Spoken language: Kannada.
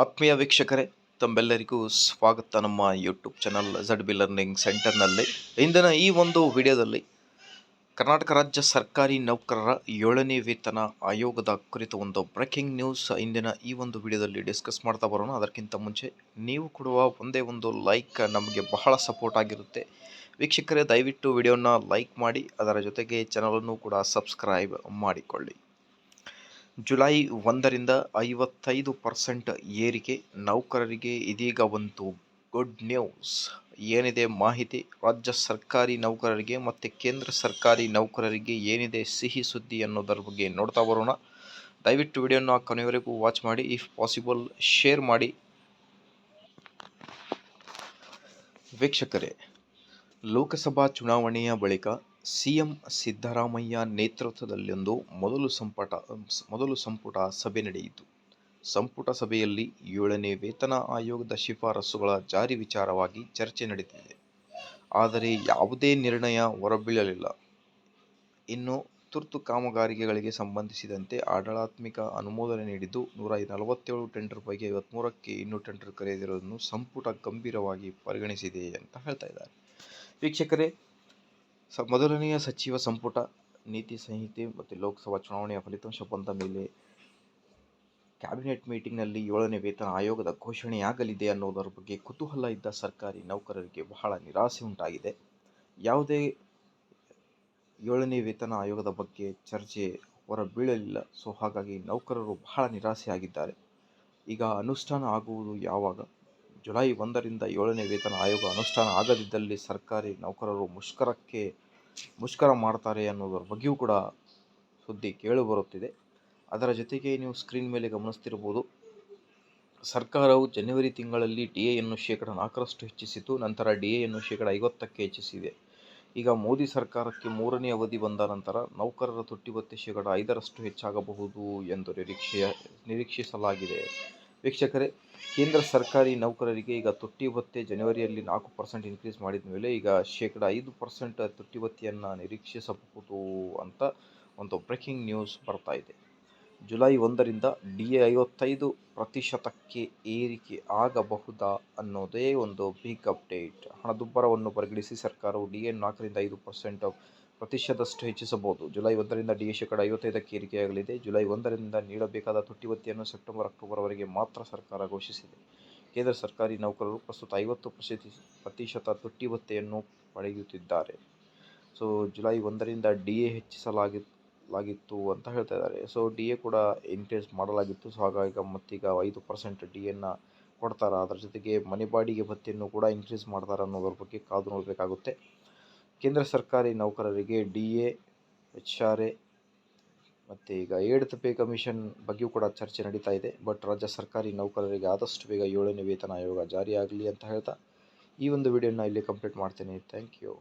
ಆತ್ಮೀಯ ವೀಕ್ಷಕರೇ, ತಮ್ಮೆಲ್ಲರಿಗೂ ಸ್ವಾಗತ ನಮ್ಮ YouTube channel Z B learning ಸೆಂಟರ್ನಲ್ಲಿ ಇಂದಿನ ಈ ಒಂದು ವಿಡಿಯೋದಲ್ಲಿ ಕರ್ನಾಟಕ ರಾಜ್ಯ ಸರ್ಕಾರಿ ನೌಕರರ ಏಳನೇ ವೇತನ ಆಯೋಗದ ಕುರಿತು ಒಂದು ಬ್ರೇಕಿಂಗ್ ನ್ಯೂಸ್ ಇಂದಿನ ಈ ಒಂದು ವಿಡಿಯೋದಲ್ಲಿ ಡಿಸ್ಕಸ್ ಮಾಡ್ತಾ ಬರೋಣ. ಅದಕ್ಕಿಂತ ಮುಂಚೆ ನೀವು ಕೊಡುವ ಒಂದೇ ಒಂದು ಲೈಕ್ ನಮಗೆ ಬಹಳ ಸಪೋರ್ಟ್ ಆಗಿರುತ್ತೆ. ವೀಕ್ಷಕರೇ, ದಯವಿಟ್ಟು ವಿಡಿಯೋನ ಲೈಕ್ ಮಾಡಿ, ಅದರ ಜೊತೆಗೆ ಚಾನಲನ್ನು ಕೂಡ ಸಬ್ಸ್ಕ್ರೈಬ್ ಮಾಡಿಕೊಳ್ಳಿ. ಜುಲೈ ಒಂದರಿಂದ ಐವತ್ತೈದು ಪರ್ಸೆಂಟ್ ಏರಿಕೆ ನೌಕರರಿಗೆ ಇದೀಗ ಒಂದು ಗುಡ್ ನ್ಯೂಸ್. ಏನಿದೆ ಮಾಹಿತಿ? ರಾಜ್ಯ ಸರ್ಕಾರಿ ನೌಕರರಿಗೆ ಮತ್ತು ಕೇಂದ್ರ ಸರ್ಕಾರಿ ನೌಕರರಿಗೆ ಏನಿದೆ ಸಿಹಿ ಸುದ್ದಿ ಅನ್ನೋದರ ಬಗ್ಗೆ ನೋಡ್ತಾ ಬರೋಣ. ದಯವಿಟ್ಟು ವಿಡಿಯೋನ ಕೊನೆಯವರೆಗೂ ವಾಚ್ ಮಾಡಿ, ಇಫ್ ಪಾಸಿಬಲ್, ಶೇರ್ ಮಾಡಿ. ವೀಕ್ಷಕರೇ, ಲೋಕಸಭಾ ಚುನಾವಣೆಯ ಬಳಿಕ ಸಿಎಂ ಸಿದ್ದರಾಮಯ್ಯ ನೇತೃತ್ವದಲ್ಲೊಂದು ಮೊದಲು ಸಂಪುಟ ಮೊದಲು ಸಂಪುಟ ಸಭೆ ನಡೆಯಿತು. ಸಂಪುಟ ಸಭೆಯಲ್ಲಿ ಏಳನೇ ವೇತನ ಆಯೋಗದ ಶಿಫಾರಸುಗಳ ಜಾರಿ ವಿಚಾರವಾಗಿ ಚರ್ಚೆ ನಡೆದಿದೆ. ಆದರೆ ಯಾವುದೇ ನಿರ್ಣಯ ಹೊರಬೀಳಲಿಲ್ಲ. ಇನ್ನು ತುರ್ತು ಕಾಮಗಾರಿಕೆಗಳಿಗೆ ಸಂಬಂಧಿಸಿದಂತೆ ಆಡಳಾತ್ಮಿಕ ಅನುಮೋದನೆ ನೀಡಿದ್ದು ನೂರ ನಲವತ್ತೇಳು ಟೆಂಡರ್ ಪೈಕಿ ಐವತ್ತ್ಮೂರಕ್ಕೆ ಇನ್ನೂ ಟೆಂಡರ್ ಕರೆದಿರುವುದನ್ನು ಸಂಪುಟ ಗಂಭೀರವಾಗಿ ಪರಿಗಣಿಸಿದೆ ಅಂತ ಹೇಳ್ತಾ ಇದ್ದಾರೆ. ವೀಕ್ಷಕರೇ ಸ, ಮೊದಲನೆಯ ಸಚಿವ ಸಂಪುಟ, ನೀತಿ ಸಂಹಿತೆ ಮತ್ತು ಲೋಕಸಭಾ ಚುನಾವಣೆಯ ಫಲಿತಾಂಶ ಬಂದ ಮೇಲೆ ಕ್ಯಾಬಿನೆಟ್ ಮೀಟಿಂಗ್ನಲ್ಲಿ ಏಳನೇ ವೇತನ ಆಯೋಗದ ಘೋಷಣೆಯಾಗಲಿದೆ ಅನ್ನೋದರ ಬಗ್ಗೆ ಕುತೂಹಲ ಇದ್ದ ಸರ್ಕಾರಿ ನೌಕರರಿಗೆ ಬಹಳ ನಿರಾಸೆ ಉಂಟಾಗಿದೆ. ಯಾವುದೇ ಏಳನೇ ವೇತನ ಆಯೋಗದ ಬಗ್ಗೆ ಚರ್ಚೆ ಹೊರಬೀಳಲಿಲ್ಲ. ಸೊ, ಹಾಗಾಗಿ ನೌಕರರು ಬಹಳ ನಿರಾಸೆಯಾಗಿದ್ದಾರೆ. ಈಗ ಅನುಷ್ಠಾನ ಆಗುವುದು ಯಾವಾಗ? ಜುಲೈ ಒಂದರಿಂದ ಏಳನೇ ವೇತನ ಆಯೋಗ ಅನುಷ್ಠಾನ ಆಗದಿದ್ದಲ್ಲಿ ಸರ್ಕಾರಿ ನೌಕರರು ಮುಷ್ಕರಕ್ಕೆ ಮುಷ್ಕರ ಮಾಡ್ತಾರೆ ಅನ್ನೋದರ ಬಗ್ಗೆಯೂ ಕೂಡ ಸುದ್ದಿ ಕೇಳಿಬರುತ್ತಿದೆ ಅದರ ಜೊತೆಗೆ ನೀವು ಸ್ಕ್ರೀನ್ ಮೇಲೆ ಗಮನಿಸ್ತಿರ್ಬೋದು ಸರ್ಕಾರವು ಜನವರಿ ತಿಂಗಳಲ್ಲಿ ಡಿ ಎಯನ್ನು ಶೇಕಡ ನಾಲ್ಕರಷ್ಟು ಹೆಚ್ಚಿಸಿತು, ನಂತರ ಡಿ ಎನ್ನು ಶೇಕಡ ಐವತ್ತಕ್ಕೆ ಹೆಚ್ಚಿಸಿದೆ. ಈಗ ಮೋದಿ ಸರ್ಕಾರಕ್ಕೆ ಮೂರನೇ ಅವಧಿ ಬಂದ ನಂತರ ನೌಕರರ ತುಟ್ಟಿಭತ್ಯೆ ಶೇಕಡ ಐದರಷ್ಟು ಹೆಚ್ಚಾಗಬಹುದು ಎಂದು ನಿರೀಕ್ಷೆಯ ನಿರೀಕ್ಷಿಸಲಾಗಿದೆ. ವೀಕ್ಷಕರೇ, ಕೇಂದ್ರ ಸರ್ಕಾರಿ ನೌಕರರಿಗೆ ಈಗ ತುಟ್ಟಿ ಭತ್ಯೆ ಜನವರಿಯಲ್ಲಿ ನಾಲ್ಕು ಪರ್ಸೆಂಟ್ ಇನ್ಕ್ರೀಸ್ ಮಾಡಿದ ಮೇಲೆ ಈಗ ಶೇಕಡ ಐದು ಪರ್ಸೆಂಟ್ ತುಟ್ಟಿ ಭತ್ಯೆಯನ್ನು ನಿರೀಕ್ಷಿಸಬಹುದು ಅಂತ ಒಂದು ಬ್ರೇಕಿಂಗ್ ನ್ಯೂಸ್ ಬರ್ತಾ ಇದೆ. ಜುಲೈ ಒಂದರಿಂದ ಡಿ ಎ ಐವತ್ತೈದು ಪ್ರತಿಶತಕ್ಕೆ ಏರಿಕೆ ಆಗಬಹುದಾ ಅನ್ನೋದೇ ಒಂದು ಬಿಗ್ ಅಪ್ಡೇಟ್ ಹಣದುಬ್ಬರವನ್ನು ಪರಿಗಣಿಸಿ ಸರ್ಕಾರವು ಡಿ ಎ ನಾಲ್ಕರಿಂದ ಐದು ಪರ್ಸೆಂಟ್ ಪ್ರತಿಶತದಷ್ಟು ಹೆಚ್ಚಿಸಬಹುದು. ಜುಲೈ ಒಂದರಿಂದ ಡಿ ಎ ಶೇಕಡ ಐವತ್ತೈದಕ್ಕೆ ಏರಿಕೆಯಾಗಲಿದೆ. ಜುಲೈ ಒಂದರಿಂದ ನೀಡಬೇಕಾದ ತುಟ್ಟಿಭತ್ಯೆಯನ್ನು ಸೆಪ್ಟೆಂಬರ್ ಅಕ್ಟೋಬರ್ವರೆಗೆ ಮಾತ್ರ ಸರ್ಕಾರ ಘೋಷಿಸಿದೆ. ಕೇಂದ್ರ ಸರ್ಕಾರಿ ನೌಕರರು ಪ್ರಸ್ತುತ ಐವತ್ತು ಪ್ರತಿಶತ ತುಟ್ಟಿ ಭತ್ತೆಯನ್ನು ಪಡೆಯುತ್ತಿದ್ದಾರೆ. ಸೊ, ಜುಲೈ ಒಂದರಿಂದ ಡಿ ಎ ಹೆಚ್ಚಿಸಲಾಗಿತ್ತು ಅಂತ ಹೇಳ್ತಾ ಇದ್ದಾರೆ. ಸೊ, ಡಿ ಎ ಕೂಡ ಇನ್ಕ್ರೀಸ್ ಮಾಡಲಾಗಿತ್ತು. ಸೊ, ಹಾಗಾಗಿ ಮತ್ತೀಗ ಐದು ಪರ್ಸೆಂಟ್ ಡಿ ಎನ್ನು ಕೊಡ್ತಾರೆ. ಅದರ ಜೊತೆಗೆ ಮನೆ ಬಾಡಿಗೆ ಭತ್ತೆಯನ್ನು ಕೂಡ ಇನ್ಕ್ರೀಸ್ ಮಾಡ್ತಾರೆ ಅನ್ನೋದ್ರ ಬಗ್ಗೆ ಕಾದು ನೋಡಬೇಕಾಗುತ್ತೆ. ಕೇಂದ್ರ ಸರ್ಕಾರಿ ನೌಕರರಿಗೆ D A, H R A ಮತ್ತು ಈಗ ಏಡ್ತ್ ಪೇ ಕಮಿಷನ್ ಬಗ್ಗೆಯೂ ಕೂಡ ಚರ್ಚೆ ನಡೀತಾ ಇದೆ. ಬಟ್ ರಾಜ್ಯ ಸರ್ಕಾರಿ ನೌಕರರಿಗೆ ಆದಷ್ಟು ಬೇಗ ಏಳನೇ ವೇತನ ಆಯೋಗ ಜಾರಿಯಾಗಲಿ ಅಂತ ಹೇಳ್ತಾ ಈ ಒಂದು ವಿಡಿಯೋನ ಇಲ್ಲಿ ಕಂಪ್ಲೀಟ್ ಮಾಡ್ತೇನೆ. Thank you.